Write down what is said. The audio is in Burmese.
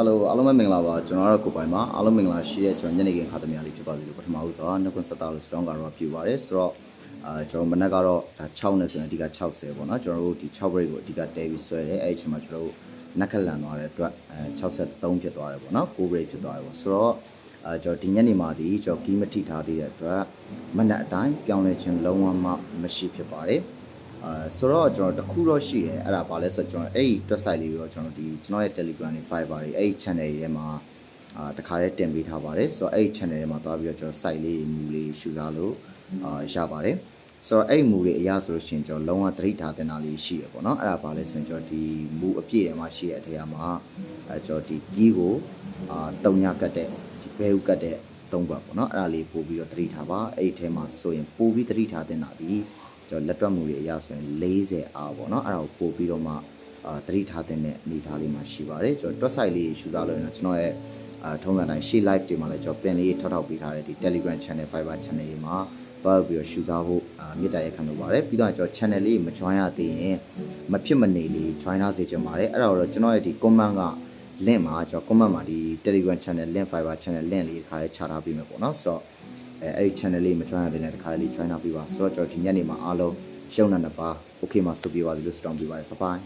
Hello အားလုံးပဲမင်္ဂလာပါကျွန်တော်ကတော့ကိုပိုင်ပါအားလုံးမင်္ဂလာရှိတဲ့ကျွန်တော်ညနေခင်းခါသမီးလေးဖြစ်ပါစေလို့ပထမဦးဆုံးနှုတ်ခွန်းဆက်တာလို့ strong ကတော့ပြပါတယ်ဆိုတော့အာကျွန်တော်မနက်ကတော့ဒါ6နဲ့ဆိုရင်အဓိက60ပေါ့နော်ကျွန်တော်တို့ဒီ6 break ကိုအဓိကတဲပြီးဆွဲတယ်အဲ့ဒီအချိန်မှာကျွန်တော်တို့နက်ခက်လန်သွားတဲ့အတွက်အဲ63ဖြစ်သွားတယ်ပေါ့နော်9 break ဖြစ်သွားတယ်ပေါ့ဆိုတော့အာကျွန်တော်ဒီညနေမှာဒီကျွန်တော်ကီးမထိထားသေးတဲ့အတွက်မနက်အတိုင်းပြောင်းလဲခြင်းလုံးဝမှမရှိဖြစ်ပါတယ် အာဆိုတော့ကျွန်တော်တခုတော့ရှိတယ်အဲ့ဒါဘာလဲဆိုတော့ကျွန်တော်အဲ့ဒီ website လေးကိုတော့ကျွန်တော်ဒီကျွန်တော်ရဲ့ Telegram နဲ့ Fiverr တွေအဲ့ဒီ channel တွေထဲမှာအာတခါတည်းတင်ပေးထားပါတယ်ဆိုတော့အဲ့ဒီ channel ထဲမှာသွားပြီးတော့ကျွန်တော် site လေးမူလေးရှုစားလို့အာရပါတယ်ဆိုတော့အဲ့ဒီမူတွေအရာဆိုလို့ရှိရင်ကျွန်တော်လုံးဝသတိထားတင်တာလေးရှိရပေါ့နော်အဲ့ဒါဘာလဲဆိုရင်ကျွန်တော်ဒီမူအပြည့်ထဲမှာရှိတဲ့အထက်မှာအဲကျွန်တော်ဒီကြီးကိုအာတုံညာကတ်တဲ့ဒီဘဲဥကတ်တဲ့သုံးဘက်ပေါ့နော်အဲ့ဒါလေးပို့ပြီးတော့သတိထားပါအဲ့ဒီထဲမှာဆိုရင်ပို့ပြီးသတိထားတင်တာဒီ ကျွန်တော်လက်တွက်မှုတွေအရဆိုရင်40အားပေါ့နော်အဲ့ဒါကိုပို့ပြီးတော့မှအာတတိထားတဲ့အနေထားလေးမှာရှိပါတယ်ကျွန်တော်တွက်ဆိုင်လေးရှုစားလို့ရင်တော့ကျွန်တော်ရဲ့အာထုံးစံတိုင်း share live တွေမှာလည်းကျွန်တော်ပင်လေးထောက်ထောက်ပေးထားတဲ့ဒီ Telegram channel Fiverr channel တွေမှာပတ်ပြီးတော့ရှုစားဖို့အာမေတ္တာရက်ခံလို့ပါတယ်ပြီးတော့ကျွန်တော် channel လေးမ join ရသေးရင်မဖြစ်မနေလေး join ထားစေချင်ပါတယ်အဲ့ဒါတော့ကျွန်တော်ရဲ့ဒီ comment က link မှာကျွန်တော် comment မှာဒီ Telegram channel link Fiverr channel link လေးခါလေးချထားပေးမယ်ပေါ့နော်ဆိုတော့ အဲအဲ့ဒီ channel လေးမ join ရတဲ့တဲ့တခါလေး join လုပ်ပြီးပါဆိုတော့ကျွန်တော်ဒီညနေမှာအားလုံးရှုံးနေပါ okay မှာဆုပ်ပြပါသလိုစတောင်းပေးပါတယ် bye bye